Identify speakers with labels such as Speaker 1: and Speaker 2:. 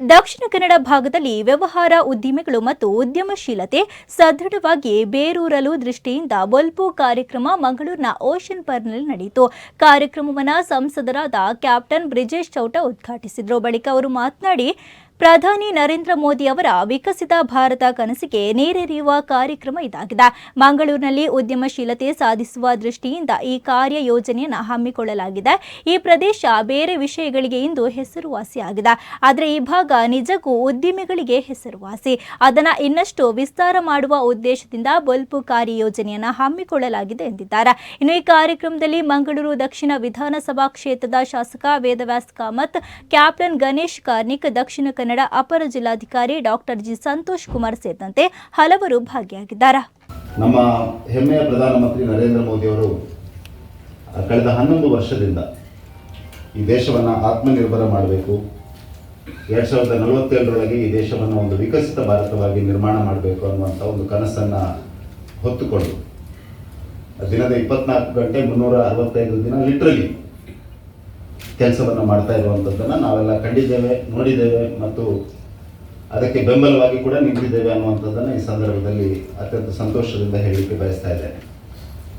Speaker 1: ದಕ್ಷಿಣ ಕನ್ನಡ ಭಾಗದಲ್ಲಿ ವ್ಯವಹಾರ ಉದ್ದಿಮೆಗಳು ಮತ್ತು ಉದ್ಯಮಶೀಲತೆ ಸದೃಢವಾಗಿ ಬೇರೂರಲು ದೃಷ್ಟಿಯಿಂದ ಬೊಲ್ಪು ಕಾರ್ಯಕ್ರಮ ಮಂಗಳೂರಿನ ಓಷನ್ ಪರ್ನಲ್ಲಿ ನಡೆಯಿತು. ಕಾರ್ಯಕ್ರಮವನ್ನು ಸಂಸದರಾದ ಕ್ಯಾಪ್ಟನ್ ಬ್ರಿಜೇಶ್ ಚೌಟ ಉದ್ಘಾಟಿಸಿದರು. ಬಳಿಕ ಅವರು ಮಾತನಾಡಿ ಪ್ರಧಾನಿ ನರೇಂದ್ರ ಮೋದಿ ಅವರ ವಿಕಸಿತ ಭಾರತ ಕನಸಿಗೆ ನೀರೆರೆಯುವ ಕಾರ್ಯಕ್ರಮ ಇದಾಗಿದೆ. ಮಂಗಳೂರಿನಲ್ಲಿ ಉದ್ಯಮಶೀಲತೆ ಸಾಧಿಸುವ ದೃಷ್ಟಿಯಿಂದ ಈ ಕಾರ್ಯ ಯೋಜನೆಯನ್ನು ಹಮ್ಮಿಕೊಳ್ಳಲಾಗಿದೆ. ಈ ಪ್ರದೇಶ ಬೇರೆ ವಿಷಯಗಳಿಗೆ ಇಂದು ಹೆಸರುವಾಸಿಯಾಗಿದೆ. ಆದರೆ ಈ ಭಾಗ ನಿಜಕ್ಕೂ ಉದ್ದಿಮೆಗಳಿಗೆ ಹೆಸರುವಾಸಿ. ಅದನ್ನು ಇನ್ನಷ್ಟು ವಿಸ್ತಾರ ಮಾಡುವ ಉದ್ದೇಶದಿಂದ ಬೊಲ್ಪು ಕಾರ್ಯ ಯೋಜನೆಯನ್ನು ಹಮ್ಮಿಕೊಳ್ಳಲಾಗಿದೆ ಎಂದಿದ್ದಾರೆ. ಇನ್ನು ಈ ಕಾರ್ಯಕ್ರಮದಲ್ಲಿ ಮಂಗಳೂರು ದಕ್ಷಿಣ ವಿಧಾನಸಭಾ ಕ್ಷೇತ್ರದ ಶಾಸಕ ವೇದವ್ಯಾಸ್ ಕಾಮತ್, ಕ್ಯಾಪ್ಟನ್ ಗಣೇಶ್ ಕಾರ್ನಿಕ್, ದಕ್ಷಿಣ ಕನ್ನಡ ಅಪರ ಜಿಲ್ಲಾಧಿಕಾರಿ ಡಾಕ್ಟರ್ ಜಿ ಸಂತೋಷ್ ಕುಮಾರ್ ಸೇರಿದಂತೆ ಹಲವರು ಭಾಗಿಯಾಗಿದ್ದಾರೆ.
Speaker 2: ನಮ್ಮ ಹೆಮ್ಮೆಯ ಪ್ರಧಾನಮಂತ್ರಿ ನರೇಂದ್ರ ಮೋದಿಯವರು ಕಳೆದ ಹನ್ನೊಂದು ವರ್ಷದಿಂದ ಈ ದೇಶವನ್ನು ಆತ್ಮನಿರ್ಭರ ಮಾಡಬೇಕು. ಎರಡು ಸಾವಿರದ ನಲವತ್ತೇಳರೊಳಗೆ ಈ ದೇಶವನ್ನು ಒಂದು ವಿಕಸಿತ ಭಾರತವಾಗಿ ನಿರ್ಮಾಣ ಮಾಡಬೇಕು ಅನ್ನುವಂಥ ಒಂದು ಕನಸನ್ನು ಹೊತ್ತುಕೊಂಡು, ದಿನದ ಇಪ್ಪತ್ನಾಲ್ಕು ಗಂಟೆ ಮುನ್ನೂರ ಅರವತ್ತೈದು ದಿನ ಲಿಟ್ರಲಿ ಕೆಲಸವನ್ನು ಮಾಡ್ತಾ ಇರುವಂಥದ್ದನ್ನು ನಾವೆಲ್ಲ ಕಂಡಿದ್ದೇವೆ, ನೋಡಿದ್ದೇವೆ ಮತ್ತು ಅದಕ್ಕೆ ಬೆಂಬಲವಾಗಿ ಕೂಡ ನಿಂತಿದ್ದೇವೆ ಅನ್ನುವಂಥದ್ದನ್ನು ಈ ಸಂದರ್ಭದಲ್ಲಿ ಅತ್ಯಂತ ಸಂತೋಷದಿಂದ ಹೇಳಲಿಕ್ಕೆ ಬಯಸ್ತಾ ಇದ್ದೇನೆ.